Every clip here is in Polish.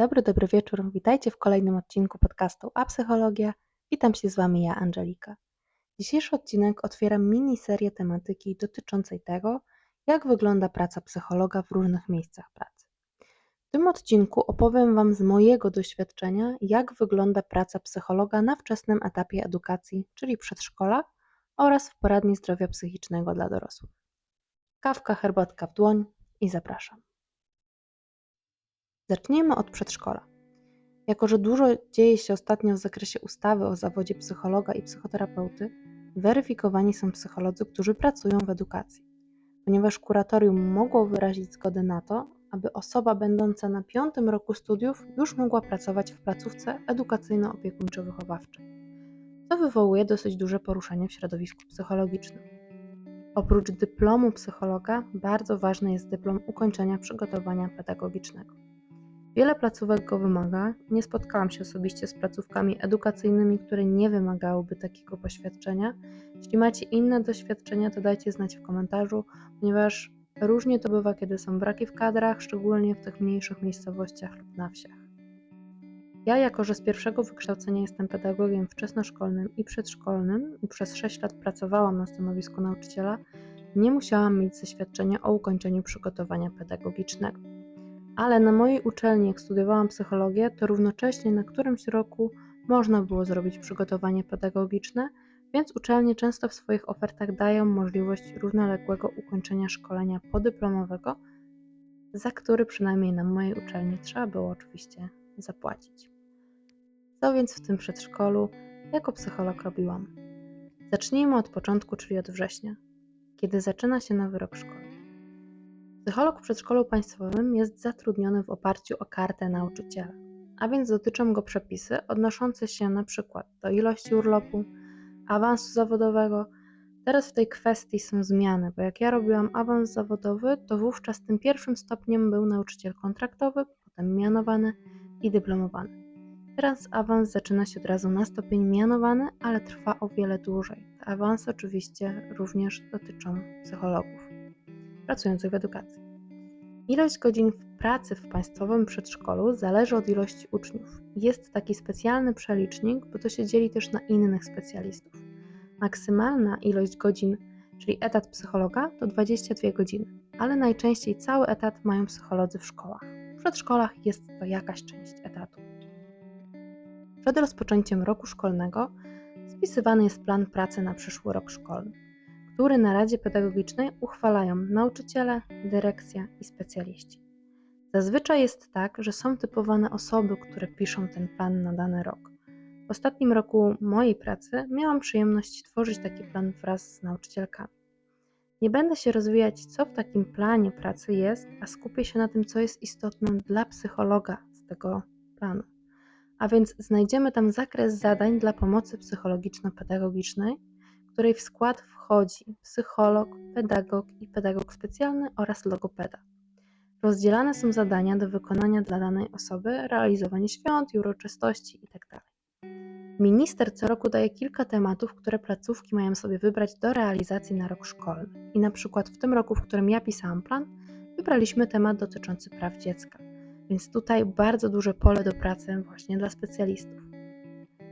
dobry, dobry wieczór. Witajcie w kolejnym odcinku podcastu A Psychologia. Witam się z Wami ja, Angelika. Dzisiejszy odcinek otwiera miniserię tematyki dotyczącej tego, jak wygląda praca psychologa w różnych miejscach pracy. W tym odcinku opowiem Wam z mojego doświadczenia, jak wygląda praca psychologa na wczesnym etapie edukacji, czyli przedszkola oraz w poradni zdrowia psychicznego dla dorosłych. Kawka, herbatka w dłoń i zapraszam. Zacznijmy od przedszkola. Jako, że dużo dzieje się ostatnio w zakresie ustawy o zawodzie psychologa i psychoterapeuty, weryfikowani są psycholodzy, którzy pracują w edukacji, ponieważ kuratorium mogło wyrazić zgodę na to, aby osoba będąca na piątym roku studiów już mogła pracować w placówce edukacyjno-opiekuńczo-wychowawczej, co wywołuje dosyć duże poruszenie w środowisku psychologicznym. Oprócz dyplomu psychologa, bardzo ważny jest dyplom ukończenia przygotowania pedagogicznego. Wiele placówek go wymaga. Nie spotkałam się osobiście z placówkami edukacyjnymi, które nie wymagałyby takiego poświadczenia. Jeśli macie inne doświadczenia, to dajcie znać w komentarzu, ponieważ różnie to bywa, kiedy są braki w kadrach, szczególnie w tych mniejszych miejscowościach lub na wsiach. Ja, jako że z pierwszego wykształcenia jestem pedagogiem wczesnoszkolnym i przedszkolnym i przez 6 lat pracowałam na stanowisku nauczyciela, nie musiałam mieć zaświadczenia o ukończeniu przygotowania pedagogicznego ale na mojej uczelni, jak studiowałam psychologię, to równocześnie na którymś roku można było zrobić przygotowanie pedagogiczne, więc uczelnie często w swoich ofertach dają możliwość równoległego ukończenia szkolenia podyplomowego, za który przynajmniej na mojej uczelni trzeba było oczywiście zapłacić. Co więc w tym przedszkolu jako psycholog robiłam? Zacznijmy od początku, czyli od września, kiedy zaczyna się nowy rok szkolny. Psycholog w przedszkolu państwowym jest zatrudniony w oparciu o kartę nauczyciela, a więc dotyczą go przepisy odnoszące się na przykład do ilości urlopu, awansu zawodowego. Teraz w tej kwestii są zmiany, bo jak ja robiłam awans zawodowy, to wówczas tym pierwszym stopniem był nauczyciel kontraktowy, potem mianowany i dyplomowany. Teraz awans zaczyna się od razu na stopień mianowany, ale trwa o wiele dłużej. Te awanse oczywiście również dotyczą psychologów pracujących w edukacji. Ilość godzin pracy w państwowym przedszkolu zależy od ilości uczniów. Jest taki specjalny przelicznik, bo to się dzieli też na innych specjalistów. Maksymalna ilość godzin, czyli etat psychologa, to 22 godziny, ale najczęściej cały etat mają psycholodzy w szkołach. W przedszkolach jest to jakaś część etatu. Przed rozpoczęciem roku szkolnego spisywany jest plan pracy na przyszły rok szkolny który na Radzie Pedagogicznej uchwalają nauczyciele, dyrekcja i specjaliści. Zazwyczaj jest tak, że są typowane osoby, które piszą ten plan na dany rok. W ostatnim roku mojej pracy miałam przyjemność tworzyć taki plan wraz z nauczycielkami. Nie będę się rozwijać, co w takim planie pracy jest, a skupię się na tym, co jest istotne dla psychologa z tego planu. A więc znajdziemy tam zakres zadań dla pomocy psychologiczno-pedagogicznej, której w skład wchodzi psycholog, pedagog i pedagog specjalny oraz logopeda. Rozdzielane są zadania do wykonania dla danej osoby, realizowanie świąt uroczystości itd. Tak Minister co roku daje kilka tematów, które placówki mają sobie wybrać do realizacji na rok szkolny. I na przykład w tym roku, w którym ja pisałam plan, wybraliśmy temat dotyczący praw dziecka. Więc tutaj bardzo duże pole do pracy właśnie dla specjalistów.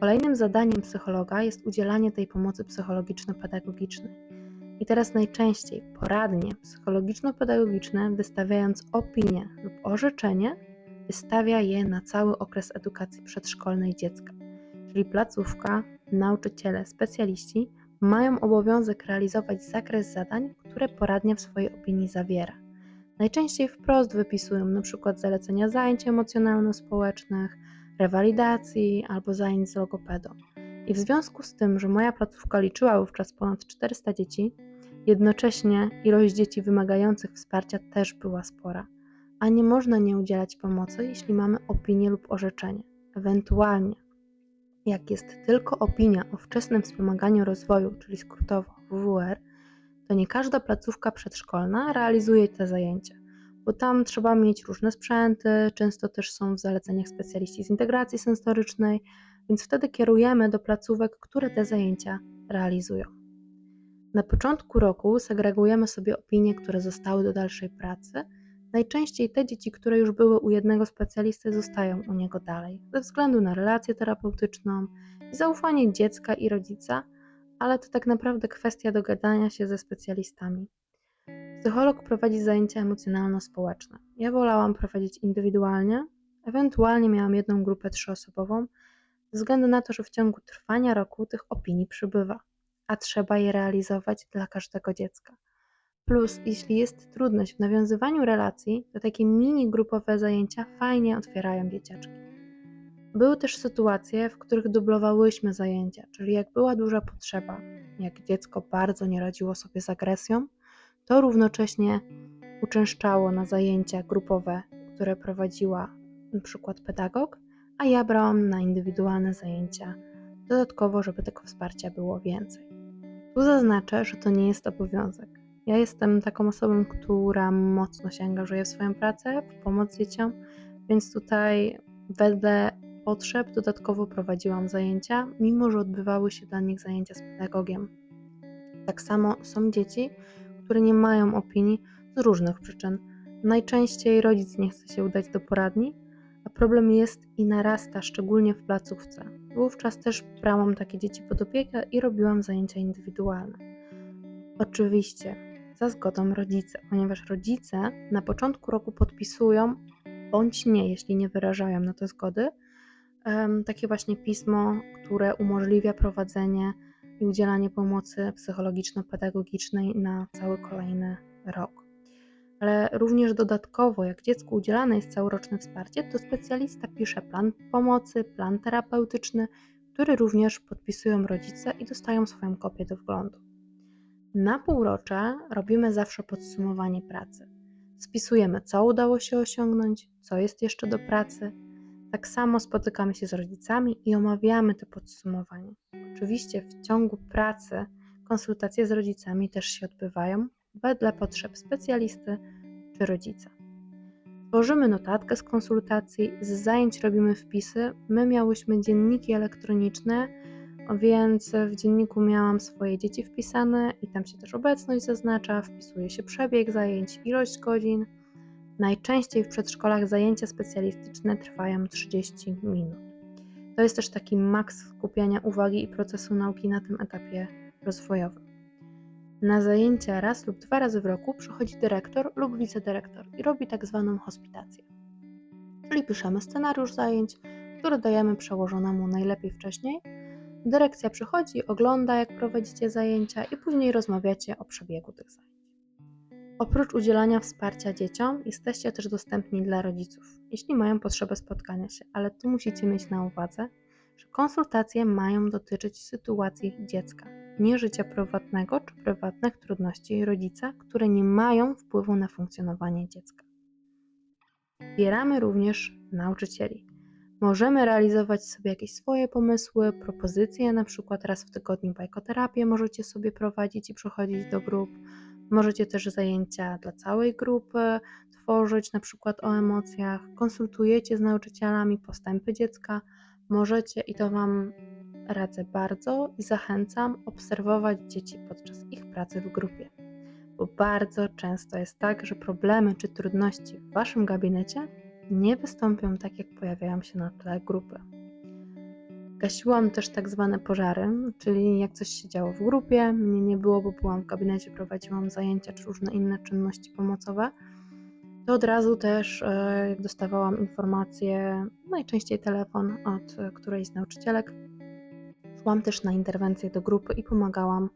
Kolejnym zadaniem psychologa jest udzielanie tej pomocy psychologiczno-pedagogicznej. I teraz najczęściej poradnie psychologiczno-pedagogiczne, wystawiając opinię lub orzeczenie, wystawia je na cały okres edukacji przedszkolnej dziecka. Czyli placówka, nauczyciele, specjaliści mają obowiązek realizować zakres zadań, które poradnia w swojej opinii zawiera. Najczęściej wprost wypisują np. zalecenia zajęć emocjonalno-społecznych, rewalidacji albo zajęć z logopedą. I w związku z tym, że moja placówka liczyła wówczas ponad 400 dzieci, jednocześnie ilość dzieci wymagających wsparcia też była spora, a nie można nie udzielać pomocy, jeśli mamy opinię lub orzeczenie. Ewentualnie, jak jest tylko opinia o wczesnym wspomaganiu rozwoju, czyli skrótowo WWR, to nie każda placówka przedszkolna realizuje te zajęcia bo tam trzeba mieć różne sprzęty, często też są w zaleceniach specjaliści z integracji sensorycznej, więc wtedy kierujemy do placówek, które te zajęcia realizują. Na początku roku segregujemy sobie opinie, które zostały do dalszej pracy, Najczęściej te dzieci, które już były u jednego specjalisty, zostają u niego dalej, ze względu na relację terapeutyczną i zaufanie dziecka i rodzica, ale to tak naprawdę kwestia dogadania się ze specjalistami. Psycholog prowadzi zajęcia emocjonalno-społeczne. Ja wolałam prowadzić indywidualnie, ewentualnie miałam jedną grupę trzyosobową, ze względu na to, że w ciągu trwania roku tych opinii przybywa, a trzeba je realizować dla każdego dziecka. Plus, jeśli jest trudność w nawiązywaniu relacji, to takie mini grupowe zajęcia fajnie otwierają dzieciaczki. Były też sytuacje, w których dublowałyśmy zajęcia, czyli jak była duża potrzeba, jak dziecko bardzo nie radziło sobie z agresją, to równocześnie uczęszczało na zajęcia grupowe, które prowadziła przykład pedagog, a ja brałam na indywidualne zajęcia, dodatkowo, żeby tego wsparcia było więcej. Tu zaznaczę, że to nie jest obowiązek. Ja jestem taką osobą, która mocno się angażuje w swoją pracę, w pomoc dzieciom, więc tutaj wedle potrzeb dodatkowo prowadziłam zajęcia, mimo że odbywały się dla nich zajęcia z pedagogiem. Tak samo są dzieci, które nie mają opinii z różnych przyczyn. Najczęściej rodzic nie chce się udać do poradni, a problem jest i narasta, szczególnie w placówce. Wówczas też brałam takie dzieci pod opiekę i robiłam zajęcia indywidualne. Oczywiście za zgodą rodzica, ponieważ rodzice na początku roku podpisują bądź nie, jeśli nie wyrażają na to zgody, takie właśnie pismo, które umożliwia prowadzenie i udzielanie pomocy psychologiczno-pedagogicznej na cały kolejny rok. Ale również dodatkowo, jak dziecku udzielane jest całoroczne wsparcie, to specjalista pisze plan pomocy, plan terapeutyczny, który również podpisują rodzice i dostają swoją kopię do wglądu. Na półrocze robimy zawsze podsumowanie pracy. Spisujemy, co udało się osiągnąć, co jest jeszcze do pracy. Tak samo spotykamy się z rodzicami i omawiamy to podsumowanie. Oczywiście w ciągu pracy konsultacje z rodzicami też się odbywają wedle potrzeb specjalisty czy rodzica. Tworzymy notatkę z konsultacji, z zajęć robimy wpisy. My miałyśmy dzienniki elektroniczne, więc w dzienniku miałam swoje dzieci wpisane i tam się też obecność zaznacza, wpisuje się przebieg zajęć, ilość godzin. Najczęściej w przedszkolach zajęcia specjalistyczne trwają 30 minut. To jest też taki maks skupiania uwagi i procesu nauki na tym etapie rozwojowym. Na zajęcia raz lub dwa razy w roku przychodzi dyrektor lub wicedyrektor i robi tak zwaną hospitację. Czyli piszemy scenariusz zajęć, który dajemy przełożonemu najlepiej wcześniej. Dyrekcja przychodzi, ogląda jak prowadzicie zajęcia i później rozmawiacie o przebiegu tych zajęć. Oprócz udzielania wsparcia dzieciom, jesteście też dostępni dla rodziców, jeśli mają potrzebę spotkania się, ale tu musicie mieć na uwadze, że konsultacje mają dotyczyć sytuacji dziecka, nie życia prywatnego czy prywatnych trudności rodzica, które nie mają wpływu na funkcjonowanie dziecka. Wspieramy również nauczycieli. Możemy realizować sobie jakieś swoje pomysły, propozycje, na przykład raz w tygodniu bajkoterapię możecie sobie prowadzić i przychodzić do grup. Możecie też zajęcia dla całej grupy tworzyć, na przykład o emocjach. Konsultujecie z nauczycielami postępy dziecka. Możecie, i to Wam radzę bardzo i zachęcam, obserwować dzieci podczas ich pracy w grupie. Bo bardzo często jest tak, że problemy czy trudności w Waszym gabinecie nie wystąpią tak, jak pojawiają się na tle grupy. Gasiłam też tak zwane pożary, czyli jak coś się działo w grupie, mnie nie było, bo byłam w gabinecie, prowadziłam zajęcia czy różne inne czynności pomocowe, to od razu też e, jak dostawałam informację, najczęściej telefon od którejś z nauczycielek, szłam też na interwencję do grupy i pomagałam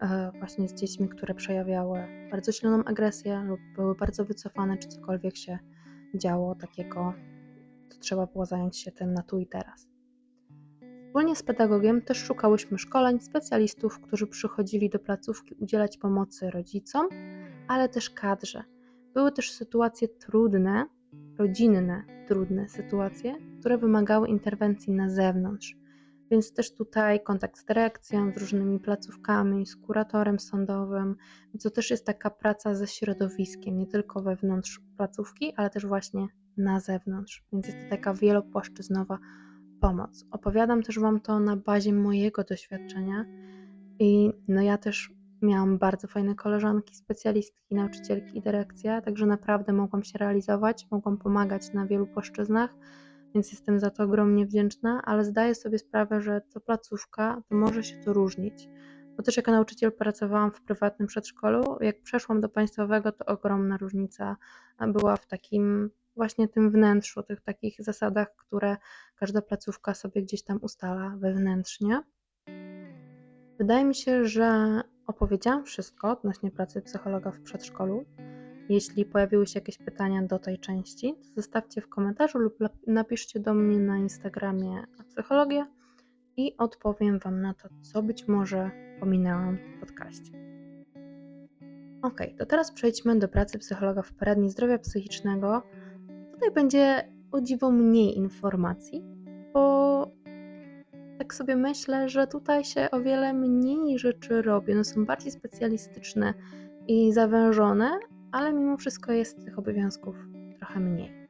e, właśnie z dziećmi, które przejawiały bardzo silną agresję lub były bardzo wycofane, czy cokolwiek się działo takiego, to trzeba było zająć się tym na tu i teraz. Wspólnie z pedagogiem też szukałyśmy szkoleń specjalistów, którzy przychodzili do placówki udzielać pomocy rodzicom, ale też kadrze. Były też sytuacje trudne, rodzinne, trudne sytuacje, które wymagały interwencji na zewnątrz. Więc też tutaj kontakt z dyrekcją, z różnymi placówkami, z kuratorem sądowym. To też jest taka praca ze środowiskiem, nie tylko wewnątrz placówki, ale też właśnie na zewnątrz. Więc jest to taka wielopłaszczyznowa pomoc. Opowiadam też Wam to na bazie mojego doświadczenia i no ja też Miałam bardzo fajne koleżanki, specjalistki, nauczycielki i dyrekcję, także naprawdę mogłam się realizować, mogłam pomagać na wielu płaszczyznach, więc jestem za to ogromnie wdzięczna, ale zdaję sobie sprawę, że co placówka, to może się to różnić. Bo też jako nauczyciel pracowałam w prywatnym przedszkolu. Jak przeszłam do państwowego, to ogromna różnica była w takim właśnie tym wnętrzu, tych takich zasadach, które każda placówka sobie gdzieś tam ustala wewnętrznie. Wydaje mi się, że opowiedziałam wszystko odnośnie pracy psychologa w przedszkolu. Jeśli pojawiły się jakieś pytania do tej części, to zostawcie w komentarzu lub napiszcie do mnie na Instagramie psychologię i odpowiem Wam na to, co być może pominęłam w podcaście. Ok, to teraz przejdźmy do pracy psychologa w poradni zdrowia psychicznego. Tutaj będzie o dziwo mniej informacji, bo tak sobie myślę, że tutaj się o wiele mniej rzeczy robi. One są bardziej specjalistyczne i zawężone, ale mimo wszystko jest tych obowiązków trochę mniej.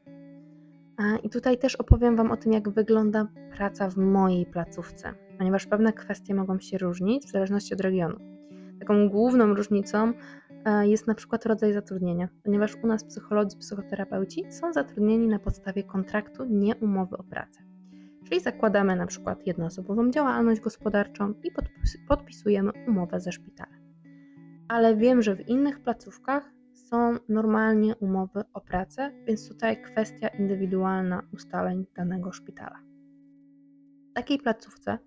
I tutaj też opowiem Wam o tym, jak wygląda praca w mojej placówce, ponieważ pewne kwestie mogą się różnić w zależności od regionu. Taką główną różnicą jest na przykład rodzaj zatrudnienia, ponieważ u nas psycholodzy, psychoterapeuci są zatrudnieni na podstawie kontraktu, nie umowy o pracę. Czyli zakładamy na przykład jednoosobową działalność gospodarczą i podpis podpisujemy umowę ze szpitalem. Ale wiem, że w innych placówkach są normalnie umowy o pracę, więc tutaj kwestia indywidualna ustaleń danego szpitala. W takiej placówce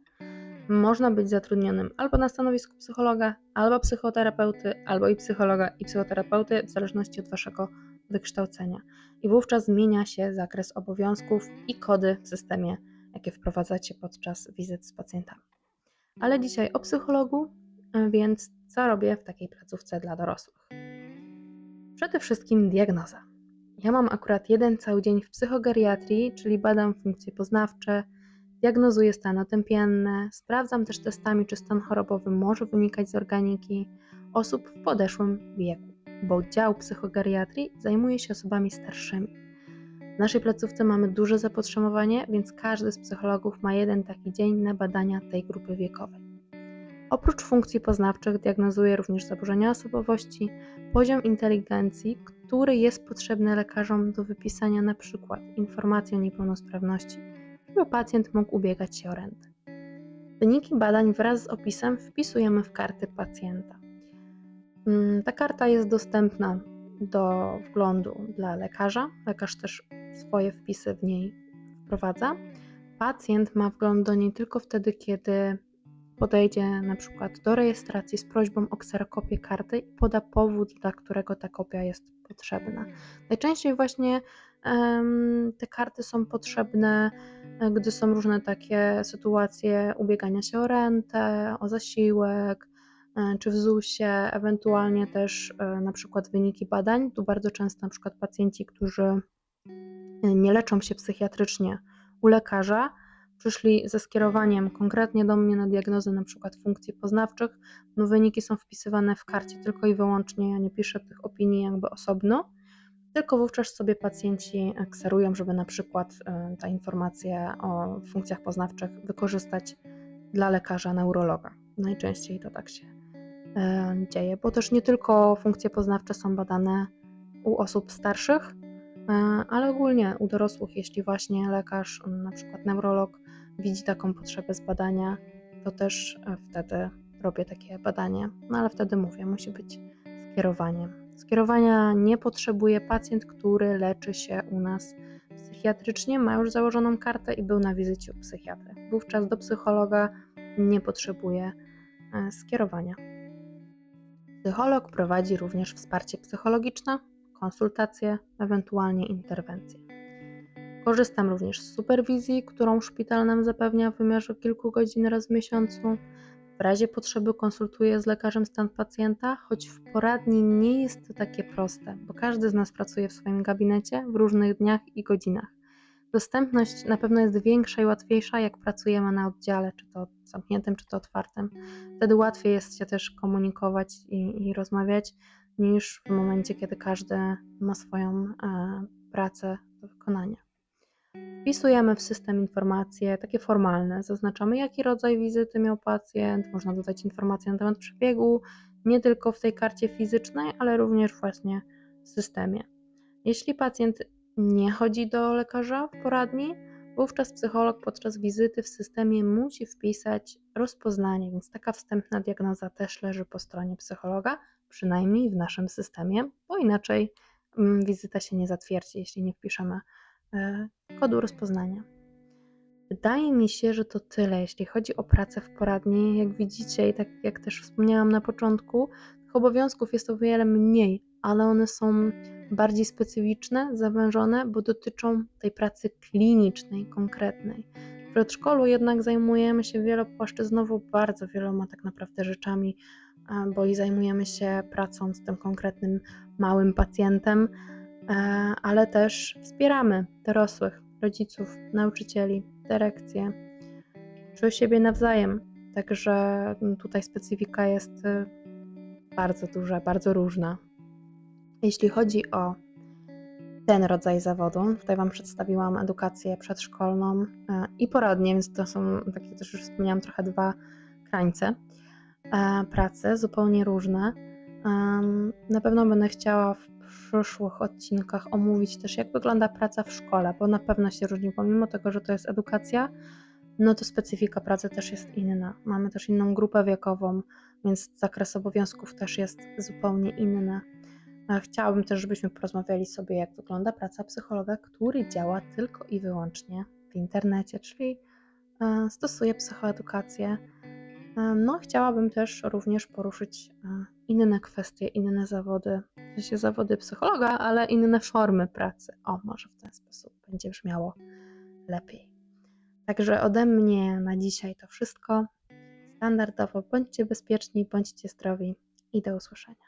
można być zatrudnionym albo na stanowisku psychologa, albo psychoterapeuty, albo i psychologa i psychoterapeuty, w zależności od waszego wykształcenia. I wówczas zmienia się zakres obowiązków i kody w systemie, jakie wprowadzacie podczas wizyt z pacjentami. Ale dzisiaj o psychologu, więc co robię w takiej placówce dla dorosłych? Przede wszystkim diagnoza. Ja mam akurat jeden cały dzień w psychogeriatrii, czyli badam funkcje poznawcze, diagnozuję stany otępienne, sprawdzam też testami, czy stan chorobowy może wynikać z organiki osób w podeszłym wieku, bo dział psychogeriatrii zajmuje się osobami starszymi. W naszej placówce mamy duże zapotrzebowanie, więc każdy z psychologów ma jeden taki dzień na badania tej grupy wiekowej. Oprócz funkcji poznawczych diagnozuje również zaburzenia osobowości, poziom inteligencji, który jest potrzebny lekarzom do wypisania przykład informacji o niepełnosprawności, żeby pacjent mógł ubiegać się o rentę. Wyniki badań wraz z opisem wpisujemy w karty pacjenta. Mm, Ta karta jest dostępna do wglądu dla lekarza. Lekarz też swoje wpisy w niej wprowadza. Pacjent ma wgląd do niej tylko wtedy, kiedy podejdzie na przykład do rejestracji z prośbą o kserokopię karty i poda powód, dla którego ta kopia jest potrzebna. Najczęściej właśnie te karty są potrzebne, e, gdy są różne takie sytuacje ubiegania się o rentę, o zasiłek, e, czy w ZUS-ie, ewentualnie też e, na przykład wyniki badań. Tu bardzo często na przykład pacjenci, którzy nie leczą się psychiatrycznie u lekarza, przyszli ze skierowaniem konkretnie do mnie na diagnozę na przykład funkcji poznawczych, no wyniki są wpisywane w karcie tylko i wyłącznie, ja nie piszę tych opinii jakby osobno, tylko wówczas sobie pacjenci kserują, żeby na przykład e, ta informacja o funkcjach poznawczych wykorzystać dla lekarza neurologa. Najczęściej to tak się e, dzieje, bo też nie tylko funkcje poznawcze są badane u osób starszych, e, ale ogólnie u dorosłych, jeśli właśnie lekarz, na przykład neurolog, widzi taką potrzebę zbadania, to też e, wtedy robię takie badanie. No ale wtedy mówię, musi być skierowanie. Skierowania nie potrzebuje pacjent, który leczy się u nas psychiatrycznie, ma już założoną kartę i był na wizycie u psychiatry. Wówczas do psychologa nie potrzebuje e, skierowania. Psycholog prowadzi również wsparcie psychologiczne, konsultacje, ewentualnie interwencje. Korzystam również z superwizji, którą szpital nam zapewnia w wymiarze kilku godzin raz w miesiącu. W razie potrzeby konsultuję z lekarzem stan pacjenta, choć w poradni nie jest to takie proste, bo każdy z nas pracuje w swoim gabinecie w różnych dniach i godzinach. Dostępność na pewno jest większa i łatwiejsza, jak pracujemy na oddziale, czy to zamkniętym, czy to otwartym. Wtedy łatwiej jest się też komunikować i, i rozmawiać, niż w momencie, kiedy każdy ma swoją e, pracę do wykonania. Wpisujemy w system informacje takie formalne, zaznaczamy jaki rodzaj wizyty miał pacjent, można dodać informacje na temat przebiegu, nie tylko w tej karcie fizycznej, ale również właśnie w systemie. Jeśli pacjent nie chodzi do lekarza w poradni, wówczas psycholog podczas wizyty w systemie musi wpisać rozpoznanie, więc taka wstępna diagnoza też leży po stronie psychologa, przynajmniej w naszym systemie, bo inaczej mm, wizyta się nie zatwierdzi, jeśli nie wpiszemy kodu rozpoznania. Wydaje mi się, że to tyle, jeśli chodzi o pracę w poradni. Jak widzicie, i tak jak też wspomniałam na początku, tych obowiązków jest o wiele mniej, ale one są bardziej specyficzne, zawężone, bo dotyczą tej pracy klinicznej, konkretnej. W przedszkolu jednak zajmujemy się wielopłaszczyznowo bardzo wieloma tak naprawdę rzeczami, e, bo i zajmujemy się pracą z tym konkretnym małym pacjentem, e, ale też wspieramy dorosłych, rodziców, nauczycieli, dyrekcję, czy siebie nawzajem. Także mm, tutaj specyfika jest y, bardzo duża, bardzo różna. Jeśli chodzi o ten rodzaj zawodu, tutaj Wam przedstawiłam edukację przedszkolną e, i poradnię, więc to są, tak jak też już wspomniałam, trochę dwa krańce e, pracy, zupełnie różne. Na pewno będę chciała w przyszłych odcinkach omówić też, jak wygląda praca w szkole, bo na pewno się różni, pomimo tego, że to jest edukacja, no to specyfika pracy też jest inna. Mamy też inną grupę wiekową, więc zakres obowiązków też jest zupełnie inny. Chciałabym też, żebyśmy porozmawiali sobie, jak wygląda praca psychologa, który działa tylko i wyłącznie w internecie, czyli e, stosuje psychoedukację. No, chciałabym też również poruszyć e, inne kwestie, inne zawody, w sensie zawody psychologa, ale inne formy pracy. O, może w ten sposób będzie brzmiało lepiej. Także ode mnie na dzisiaj to wszystko. Standardowo bądźcie bezpieczni, bądźcie zdrowi i do usłyszenia.